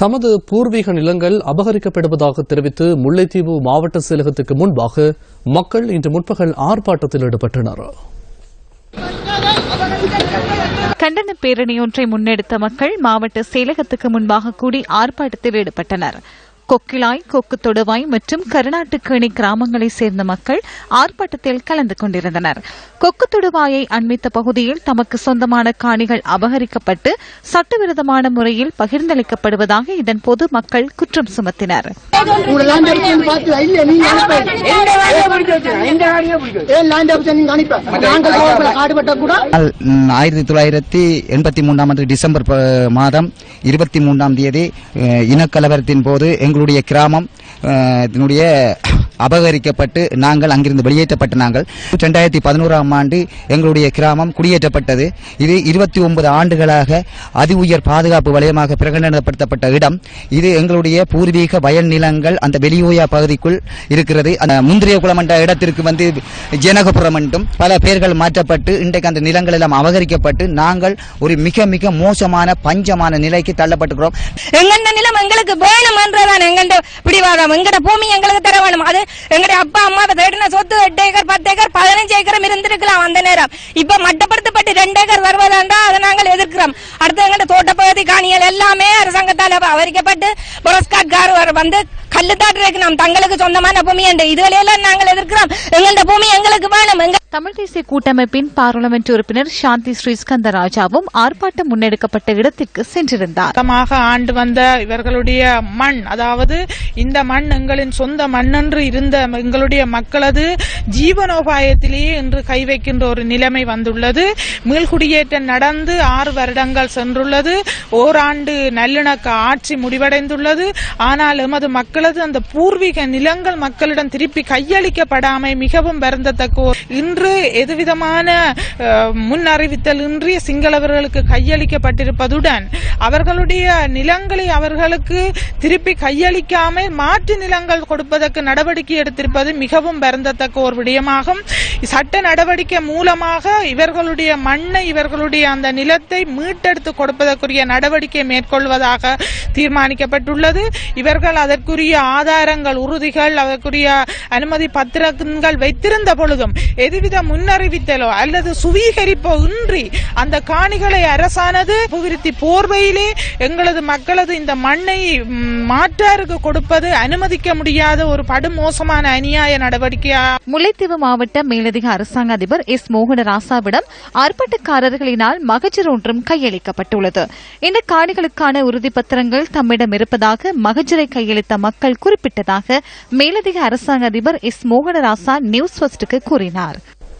தமது பூர்வீக நிலங்கள் அபகரிக்கப்படுவதாக தெரிவித்து முல்லைத்தீவு மாவட்ட செயலகத்துக்கு முன்பாக மக்கள் இன்று முற்பகல் ஆர்ப்பாட்டத்தில் ஈடுபட்டனர். கண்டன பேரணியொன்றை முன்னெடுத்த மக்கள் மாவட்ட செயலகத்துக்கு முன்பாக கூடி ஆர்ப்பாட்டத்தில் ஈடுபட்டனர். கொக்கிலாய் கொக்கு தொடுவாய் மற்றும் கருநாட்டுக்கேணி கிராமங்களைச் சேர்ந்த மக்கள் ஆர்ப்பாட்டத்தில் கலந்து கொண்டிருந்தனர். கொக்கு தொடுவாயை அண்மித்த பகுதியில் தமக்கு சொந்தமான காணிகள் அபகரிக்கப்பட்டு சட்டவிரோதமான முறையில் பகிர்ந்தளிக்கப்படுவதாக இதன் பொது மக்கள் குற்றம் சுமத்தினர். ஆயிரத்தி தொள்ளாயிரத்தி எண்பத்தி மூன்றாம் ஆண்டு டிசம்பர் மாதம் இருபத்தி மூன்றாம் தேதி இனக்கலவரத்தின் போது எங்களுடைய கிராமம் இதனுடைய அபகரிக்கப்பட்டு நாங்கள் அங்கிருந்து வெளியேற்றப்பட்ட நாங்கள். இரண்டாயிரத்தி பதினோராம் ஆண்டு எங்களுடைய கிராமம் குடியேற்றப்பட்டது. இது இருபத்தி ஒன்பது ஆண்டுகளாக அதி உயர் பாதுகாப்பு வலயமாக பிரகடனப்படுத்தப்பட்ட இடம். இது எங்களுடைய பூர்வீக வயல் நிலங்கள் அந்த வெளியோயா பகுதிக்குள் இருக்கிறது. அந்த முந்திரிய குளம் என்ற இடத்திற்கு வந்து ஜனகபுரம் என்றும் பல பெயர்கள் மாற்றப்பட்டு இன்றைக்கு அந்த நிலங்கள் எல்லாம் அபகரிக்கப்பட்டு நாங்கள் ஒரு மிக மிக மோசமான பஞ்சமான நிலைக்கு தள்ளப்பட்டுக்கிறோம் எங்கண்ட நிலம் எங்களுக்கு வேணும்ன்றதான் எங்கண்ட பிடிவாதம் எங்கட பூமி எங்களுக்கு தர வேணும். அது எங்களுடைய அப்பா அம்மா தேடின சொத்து எட்டு ஏக்கர் பத்து ஏக்கர் பதினஞ்சு ஏக்கரும் இருந்திருக்கலாம் அந்த நேரம். இப்ப மட்டப்படுத்தப்பட்டு ரெண்டு ஏக்கர் வருவதாண்டா அதை நாங்கள் எதிர்க்கிறோம். அடுத்து எங்களுடைய தோட்டப்பகுதி காணிகள் எல்லாமே அரசாங்கத்தால் அவரிக்கப்பட்டு புரஸ்கார் வந்து கல்லு தாட்டுறதுக்கு நாம் தங்களுக்கு சொந்தமான பூமி என்று இதுவரையெல்லாம் நாங்கள் எதிர்க்கிறோம். எங்கள்ட பூமி எங்களுக்கு வேணும். எங்க தமிழ் தேசிய கூட்டமைப்பின் பாராளுமன்ற உறுப்பினர் சாந்தி ஸ்ரீஸ்கந்த ராஜாவும் ஆர்ப்பாட்டம் முன்னெடுக்கப்பட்ட இடத்திற்கு சென்றிருந்தார். ஆண்டு வந்த இவர்களுடைய மண் அதாவது இந்த மண் எங்களின் சொந்த மண்ணென்று இருந்த எங்களுடைய மக்களது ஜீவனோபாயத்திலேயே இன்று கை வைக்கின்ற ஒரு நிலைமை வந்துள்ளது. மீள்குடியேற்றம் நடந்து ஆறு வருடங்கள் சென்றுள்ளது. ஓராண்டு நல்லிணக்க ஆட்சி முடிவடைந்துள்ளது. ஆனால் எமது மக்களது அந்த பூர்வீக நிலங்கள் மக்களிடம் திருப்பி கையளிக்கப்படாமை மிகவும் வருந்தத்தக்க இன்று இன்று எதுவிதமான முன் அறிவித்தல் இன்றி சிங்களவர்களுக்கு கையளிக்கப்பட்டிருப்பதுடன் அவர்களுடைய நிலங்களை அவர்களுக்கு திருப்பி கையளிக்காமல் மாற்று நிலங்கள் கொடுப்பதற்கு நடவடிக்கை எடுத்திருப்பது மிகவும் வருந்தத்தக்க ஒரு விடயமாகும். சட்ட நடவடிக்கை மூலமாக இவர்களுடைய மண்ணை இவர்களுடைய அந்த நிலத்தை மீட்டெடுத்து கொடுப்பதற்குரிய நடவடிக்கை மேற்கொள்வதாக தீர்மானிக்கப்பட்டுள்ளது. இவர்கள் அதற்குரிய ஆதாரங்கள் உறுதிகள் அதற்குரிய அனுமதி பத்திரங்கள் வைத்திருந்த பொழுதும் எதுவித முன்னறிவித்தலோ அல்லது சுவீகரிப்போ இன்றி அந்த காணிகளை அரசானது அபிவிருத்தி போர்வையிலே எங்களது மக்களது இந்த மண்ணை மாற்றாருக்கு கொடுப்பது அனுமதிக்க முடியாத ஒரு படுமோசமான அநியாய நடவடிக்கையா? முல்லைத்தீவு மாவட்ட மேலதிக அரசாங்க அதிபர் எஸ். மோகன ராசாவிடம் ஆர்ப்பாட்டக்காரர்களினால் மகஜர் ஒன்றும் கையளிக்கப்பட்டுள்ளது. இந்த காணிகளுக்கான உறுதிப்பத்திரங்கள் தம்மிடம் இருப்பதாக மகஜரை கையளித்த மக்கள் குறிப்பிட்டதாக மேலதிக அரசாங்க அதிபர் எஸ். மோகனராசா நியூஸ் ஃபர்ஸ்டுக்கு கூறினார்.